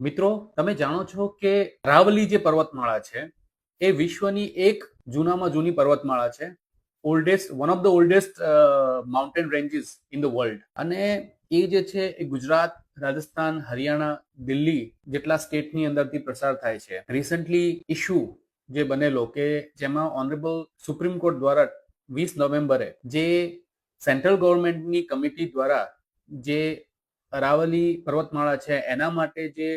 મિત્રો, તમે જાણો છો કે રાવલી જે પર્વતમાળા છે, એ વિશ્વની એક જૂનામાં જૂની પર્વતમાળા છે. Oldest one of the oldest mountain ranges in the world અને એ જે છે, એ ગુજરાત, રાજસ્થાન, હરિયાણા, દિલ્હી જેટલા સ્ટેટની અંદરથી પ્રસાર થાય છે. રિસન્ટલી ઇશ્યુ જે બનેલો કે જેમાં ઓનરેબલ સુપ્રીમ કોર્ટ દ્વારા વીસ નવેમ્બરે જે સેન્ટ્રલ ગવર્મેન્ટની કમિટી દ્વારા જે અરાવલી પર્વતમાળા છે, એના માટે જે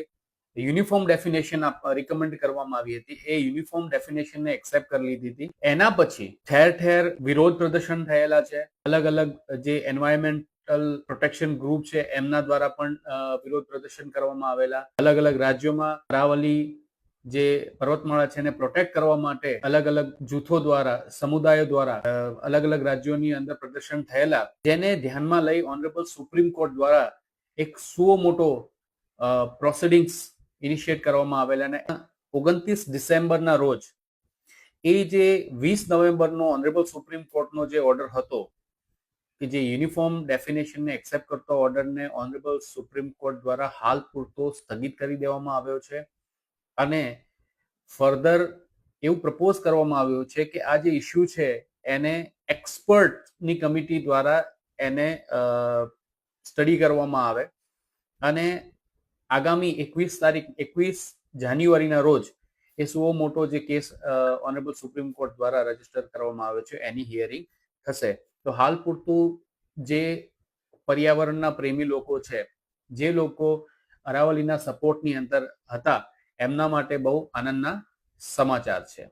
યુનિફોર્મ ડેફિનેશન રિકમેન્ડ કરવામાં આવી હતી. એ યુનિફોર્મ ડેફિનેશનને એક્સેપ્ટ કરી લીધી હતી. એના પછી ઠેર ઠેર વિરોધ પ્રદર્શન થયેલા છે. અલગ અલગ જે એન્વાયરમેન્ટલ પ્રોટેક્શન ગ્રુપ છે, એમના દ્વારા પણ વિરોધ પ્રદર્શન કરવામાં આવેલા. અલગ અલગ રાજ્યોમાં અરાવલી જે પર્વતમાળા છે એને પ્રોટેક્ટ કરવા માટે અલગ અલગ જૂથો દ્વારા, સમુદાયો દ્વારા અલગ અલગ રાજ્યોની અંદર પ્રદર્શન થયેલા. જેને ધ્યાનમાં લઈ ઓનરેબલ સુપ્રીમ કોર્ટ દ્વારા એક સુઓ મોટો પ્રોસિડિંગ્સ ઇનિશિયેટ કરવામાં આવેલા અને ઓગણત્રીસ ડિસેમ્બરના રોજ એ જે વીસ નવેમ્બરનો ઓનરેબલ સુપ્રીમ કોર્ટનો જે ઓર્ડર હતો, કે જે યુનિફોર્મ ડેફિનેશનને એક્સેપ્ટ કરતો ઓર્ડરને ઓનરેબલ સુપ્રીમ કોર્ટ દ્વારા હાલ પૂરતો સ્થગિત કરી દેવામાં આવ્યો છે. અને ફર્ધર એવું પ્રપોઝ કરવામાં આવ્યું છે કે આ જે ઇસ્યુ છે, એને એક્સપર્ટની કમિટી દ્વારા એને સ્ટડી કરવામાં આવે. અને આગામી એકવીસ તારીખ, એકવીસ જાન્યુઆરીના રોજ એ સુઓ મોટો જે કેસ ઓનરેબલ સુપ્રીમ કોર્ટ દ્વારા રજિસ્ટર કરવામાં આવ્યો છે, એની હિયરિંગ થશે. તો હાલ પૂરતું જે પર્યાવરણના પ્રેમી લોકો છે, જે લોકો અરાવલીના સપોર્ટની અંદર હતા, એમના માટે બહુ આનંદના સમાચાર છે.